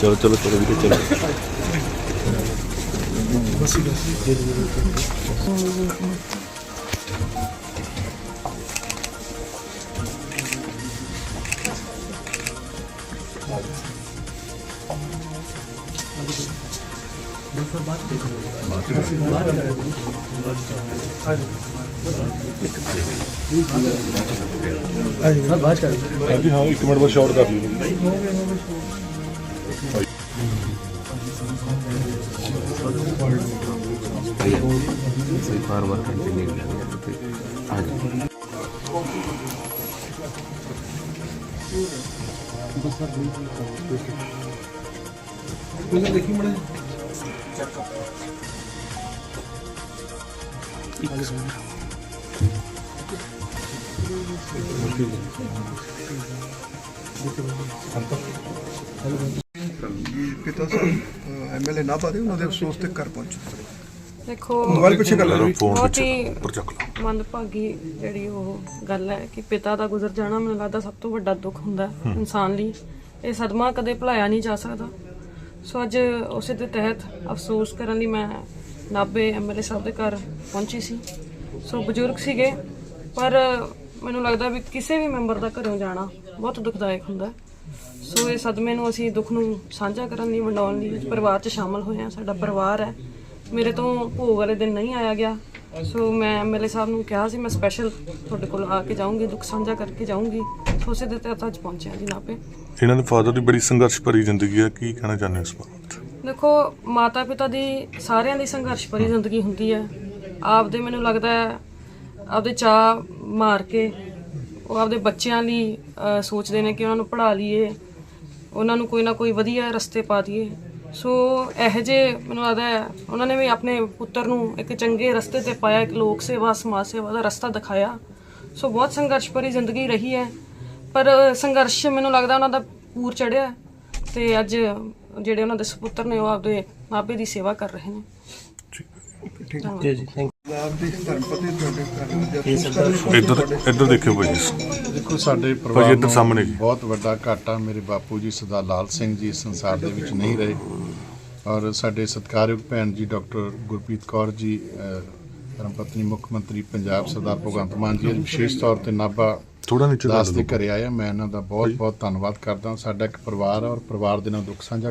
चलो चलो चलो वीडियो चलो Thank you. ਹਾਂਜੀ ਹਾਂ ਇੱਕ ਮਿੰਟ ਬਾਅਦ ਸ਼ਾਟ ਕਰ ਲਿਓ ਕੋਈ ਫਾਰ ਵਰਕ ਕੰਟੀਨਿਊ ਤੇ ਆ ਜਾ ਪਿਤਾ ਸਾਹਿਬ ਐਮਐਲਏ ਨਾ ਪਾਦੇ ਉਹਨਾਂ ਦੇ ਅਫਸੋਸ ਤੇ ਘਰ ਪਹੁੰਚੇ ਦੇਖੋ ਮੋਬਾਈਲ ਪਿੱਛੇ ਕਰ ਲਓ ਫੋਨ ਬਹੁਤ ਹੀ ਉੱਪਰ ਚੱਕ ਲਓ ਮੰਦਭਾਗੀ ਜਿਹੜੀ ਉਹ ਗੱਲ ਹੈ ਕਿ ਪਿਤਾ ਦਾ ਗੁਜ਼ਰ ਜਾਣਾ ਮੈਨੂੰ ਲੱਗਦਾ ਸਭ ਤੋਂ ਵੱਡਾ ਦੁੱਖ ਹੁੰਦਾ ਹੈ। ਇਨਸਾਨ ਲਈ। ਇਹ ਸਦਮਾ ਕਦੇ ਭੁਲਾਇਆ ਨਹੀਂ ਜਾ ਸਕਦਾ। ਸੋ ਅੱਜ ਉਸੇ ਦੇ ਤਹਿਤ ਅਫਸੋਸ ਕਰਨ ਲਈ ਮੈਂ ਨਾਬੇ ਐਮਐਲਏ ਸਾਹਿਬ ਦੇ ਘਰ ਪਹੁੰਚੀ ਸੀ। ਸੋ ਬਜ਼ੁਰਗ ਸੀਗੇ, ਪਰ ਮੈਨੂੰ ਲੱਗਦਾ ਵੀ ਕਿਸੇ ਵੀ ਮੈਂਬਰ ਦਾ ਘਰੋਂ ਜਾਣਾ ਬਹੁਤ ਦੁਖਦਾਇਕ ਹੁੰਦਾ ਸੋ ਇਹ ਸਦਮੇ ਨੂੰ ਅਸੀਂ ਦੁੱਖ ਨੂੰ ਸਾਂਝਾ ਕਰਨ ਲਈ, ਵੰਡਾਉਣ ਲਈ ਪਰਿਵਾਰ 'ਚ ਸ਼ਾਮਲ ਹੋਏ ਹਾਂ। ਸਾਡਾ ਪਰਿਵਾਰ ਹੈ। ਮੇਰੇ ਤੋਂ ਭੋਗ ਵਾਲੇ ਦਿਨ ਨਹੀਂ ਆਇਆ ਗਿਆ। ਸੋ ਮੈਂ ਐਮਐਲਏ ਸਾਹਿਬ ਨੂੰ ਕਿਹਾ ਸੀ, ਮੈਂ ਸਪੈਸ਼ਲ ਤੁਹਾਡੇ ਕੋਲ ਆ ਕੇ ਜਾਊਂਗੀ, ਦੁੱਖ ਸਾਂਝਾ ਕਰਕੇ ਜਾਊਂਗੀ। ਸੋ ਉਸੇ ਦੇ ਤਹਿਤ ਅੱਜ ਪਹੁੰਚਿਆ ਜੀ ਨਾਪੇ ਇਹਨਾਂ ਦੇ ਫਾਦਰ ਦੀ ਬੜੀ ਸੰਘਰਸ਼ ਭਰੀ ਜ਼ਿੰਦਗੀ ਹੈ ਕੀ ਕਹਿਣਾ ਚਾਹੁੰਦੇ ਹੋ ਇਸ ਬਾਰੇ? ਦੇਖੋ ਮਾਤਾ ਪਿਤਾ ਦੀ ਸਾਰਿਆਂ ਦੀ ਸੰਘਰਸ਼ ਭਰੀ ਜ਼ਿੰਦਗੀ ਹੁੰਦੀ ਹੈ। ਆਪਦੇ ਮੈਨੂੰ ਲੱਗਦਾ ਹੈ ਆਪਦੇ ਚਾਹ ਮਾਰ ਕੇ ਉਹ ਆਪਦੇ ਬੱਚਿਆਂ ਲਈ ਸੋਚਦੇ ਨੇ ਕਿ ਉਹਨਾਂ ਨੂੰ ਪੜ੍ਹਾ ਲਈਏ ਉਹਨਾਂ ਨੂੰ ਕੋਈ ਨਾ ਕੋਈ ਵਧੀਆ ਰਸਤੇ ਪਾ ਦਈਏ। ਸੋ ਇਹ ਜੇ ਮੈਨੂੰ ਲੱਗਦਾ ਹੈ ਉਹਨਾਂ ਨੇ ਵੀ ਆਪਣੇ ਪੁੱਤਰ ਨੂੰ ਇੱਕ ਚੰਗੇ ਰਸਤੇ ਤੇ ਪਾਇਆ ਇੱਕ ਲੋਕ ਸੇਵਾ ਸਮਾਜ ਸੇਵਾ ਦਾ ਰਸਤਾ ਦਿਖਾਇਆ। ਸੋ ਬਹੁਤ ਸੰਘਰਸ਼ ਭਰੀ ਜ਼ਿੰਦਗੀ ਰਹੀ ਹੈ। ਪਰ ਸੰਘਰਸ਼ ਮੈਨੂੰ ਲੱਗਦਾ ਉਹਨਾਂ ਦਾ ਪੂਰ ਚੜਿਆ ਤੇ ਅੱਜ ਜਿਹੜੇ ਉਹਨਾਂ ਦੇ ਸੁਪੁੱਤਰ ਨੇ ਉਹ ਆਪਦੇ ਮਾਪੇ ਦੀ ਸੇਵਾ ਕਰ ਰਹੇ ਨੇ ਜੀ ਜੀ ਥੈਂਕ ਆਪ ਦੀ ਧਰਮਪਤੀ ਤੁਹਾਡੇ ਘਰ ਇੱਧਰ ਇੱਧਰ ਦੇਖਿਓ ਭਾਈ ਜੀ। ਦੇਖੋ ਸਾਡੇ ਭਾਜੀ ਪਰਿਵਾਰ ਇੱਧਰ ਨੂੰ ਸਾਹਮਣੇ ਜੀ। ਬਹੁਤ ਵੱਡਾ ਘਾਟਾ ਮੇਰੇ ਬਾਪੂ ਜੀ ਸਰਦਾਰ ਲਾਲ ਸਿੰਘ ਜੀ ਇਸ ਸੰਸਾਰ ਦੇ ਵਿੱਚ ਨਹੀਂ ਰਹੇ ਔਰ ਸਾਡੇ ਸਤਿਕਾਰਯੋਗ ਭੈਣ ਜੀ ਡਾਕਟਰ ਗੁਰਪ੍ਰੀਤ ਕੌਰ ਜੀ ਅਹ, ਧਰਮਪਤਨੀ ਮੁੱਖ ਮੰਤਰੀ ਪੰਜਾਬ ਸਰਦਾਰ ਭਗਵੰਤ ਮਾਨ ਜੀ ਅੱਜ ਵਿਸ਼ੇਸ਼ ਤੌਰ ਤੇ ਨਾਭਾ ਥੋੜਾ ਨੀਚੇ ਦਾਸ ਦੇ ਘਰੇ ਆਇਆ ਮੈਂ ਇਹਨਾਂ ਦਾ ਬਹੁਤ ਬਹੁਤ ਧੰਨਵਾਦ ਕਰਦਾ। ਸਾਡਾ ਇੱਕ ਪਰਿਵਾਰ ਹੈ ਔਰ ਪਰਿਵਾਰ ਦੇ ਨਾਲ ਦੁੱਖ ਸਾਂਝਾ